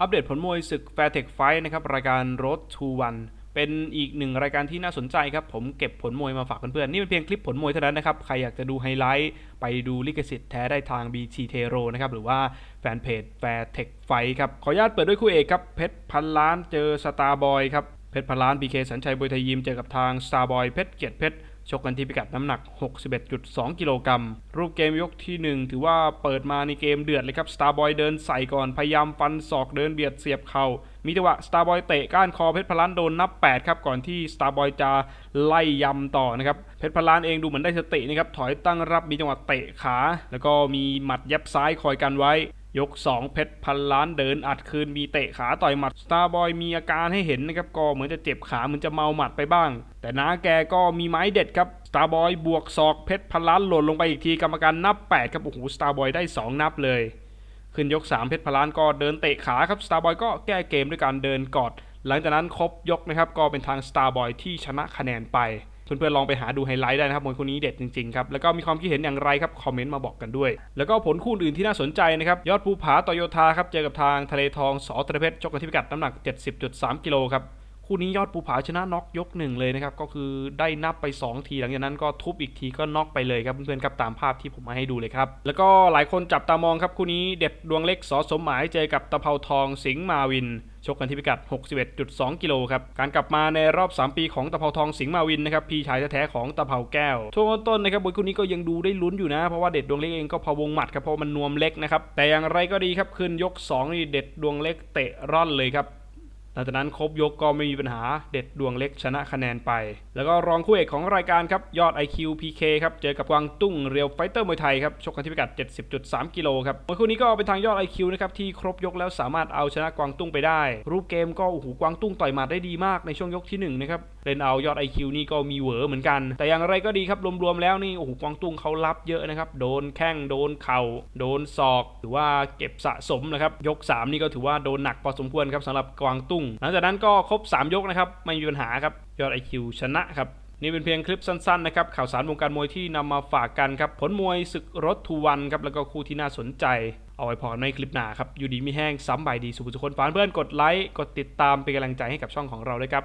อัปเดตผลมวยศึก Fairtech Fight นะครับรายการ Road to o n เป็นอีกหนึ่งรายการที่น่าสนใจครับ ผมเก็บผลมวยมาฝากเพื่อนๆนี่เป็นเพียงคลิปผลมวยเท่านั้นนะครับ ใครอยากจะดูไฮไลท์ไปดูลิขสิทธิ์แท้ได้ทาง BT t e r o นะครับ หรือว่าแฟนเพจ Fairtech Fight ครับ ขออนุญาตเปิดด้วยคู่เอกครับ เพชรพันล้านเจอ Starboy ครับ เพชรพันล้าน BK สัญชัยบวยไทยยิมเจอกับทาง Starboy เพชรเกียรติเพชร ชกกันที่พิกัดน้ำหนัก 61.2 กิโลกรัม รูปเกมยกที่ 1 ถือว่าเปิดมาในเกมเดือดเลยครับ Starboy เดินใส่ก่อน พยายามฟันศอกเดินเบียดเสียบเข่ามีจังหวะ Starboy เตะก้านคอเพชรพลันโดนนับ 8 ครับ ก่อนที่ Starboy จะไล่ยำต่อนะครับเพชรพลันเองดูเหมือนได้สตินะครับถอยตั้งรับมีจังหวะเตะขา แล้วก็มีหมัดยับซ้ายคอยกันไว้ ยก 2 เพชรพันล้านเดินอัดคืนมีเตะขาต่อยหมัด Starboy มีอาการให้เห็นนะครับก็เหมือนจะเจ็บขาเหมือนจะเมาหมัดไปบ้าง แต่น้าแกก็มีไม้เด็ดครับ Starboy บวกศอกเพชรพันล้านหล่นลงไปอีกทีกรรมการนับ8ครับโอ้โห Starboy ได้ 2 นับเลย ขึ้นยก 3 เพชรพันล้านก็เดินเตะขาครับ Starboy ก็แก้เกมด้วยการเดินกอด หลังจากนั้นครบยกนะครับก็เป็นทาง Starboy ที่ชนะคะแนนไป เพื่อนๆลองไปหาดูไฮไลท์ได้นะครับมวยคู่นี้เด็ดจริงๆครับแล้วก็มีความคิดเห็นอย่างไรครับคอมเมนต์มาบอกกันด้วย แล้วก็ผลคู่อื่นที่น่าสนใจนะครับยอดภูผาโตโยธาครับเจอกับทางทะเลทองสอตระเพชรชกกันที่พิกัดน้ำหนัก 70.3 กิโลครับ คู่นี้ยอดภูผาชนะน็อกยกหนึ่งเลยนะครับ ก็คือได้นับไป 2 ทีหลังจากนั้นก็ทุบอีกทีก็น็อกไปเลยครับเพื่อนๆครับตามภาพที่ผมมาให้ดูเลยครับ แล้วก็หลายคนจับตามองครับคู่นี้เด็ดดวงเล็กสอสมหมายเจอกับตะเภาทองสิงห์มาวินชกกันที่พิกัด 61.2 กิโลครับ การกลับมาในรอบ 3 ปีของตะเภาทองสิงห์มาวินนะครับ พี่ชายแท้ๆของตะเภาแก้ว ช่วงต้นนะครับบนคู่นี้ก็ยังดูได้ลุ้นอยู่นะ เพราะว่าเด็ดดวงเล็กเองก็พวงหมัดครับเพราะมันนวมเล็กนะครับ แต่อย่างไรก็ดีครับขึ้นยก 2 นี่เด็ดดวงเล็กเตะร่อนเลยครับ ลังจากนั้นครบยกก็ไม่มีปัญหาเด็ดดวงเล็กชนะคะแนนไป แล้วก็รองคู่เอกของรายการครับ ยอด IQ PK ครับ เจอกับกวางตุ้งเรียวไฟเตอร์มวยไทยครับ ชกกันที่พิกัด 70.3 กิโลครับมวยคู่นี้ก็เป็นทางยอด IQ นะครับ ที่ครบยกแล้วสามารถเอาชนะกวางตุ้งไปได้ รูปเกมก็โอ้โหกวางตุ้งต่อยหมัดได้ดีมากในช่วงยกที่หนึ่งนะครับเล่นเอายอด IQ นี่ก็มีเหวอเหมือนกัน แต่อย่างไรก็ดีครับรวมๆแล้วนี่โอ้โหกวางตุ้งเขารับเยอะนะครับโดนแข้งโดนเข่า โดนศอก หรือว่าเก็บสะสมนะครับยก 3 นี่ก็ถือว่าโดนหนักพอสมควรครับสำหรับกวางตุ้งหลังจากนั้นก็ครบ 3 ยกนะครับ ไม่มีปัญหาครับ ยอด IQ ชนะครับนี่เป็นเพียงคลิปสั้นๆนะครับข่าวสารวงการมวยที่นำมาฝากกันครับ ผลมวยศึกรถทูวันครับ แล้วก็คู่ที่น่าสนใจ เอาไว้พอในคลิปหน้าครับ อยู่ดีมีแห้งซ้ำใบดีสุขสุขคนฝานเพื่อนกดไลค์ กดติดตามเป็นกำลังใจให้กับช่องของเราด้วยครับ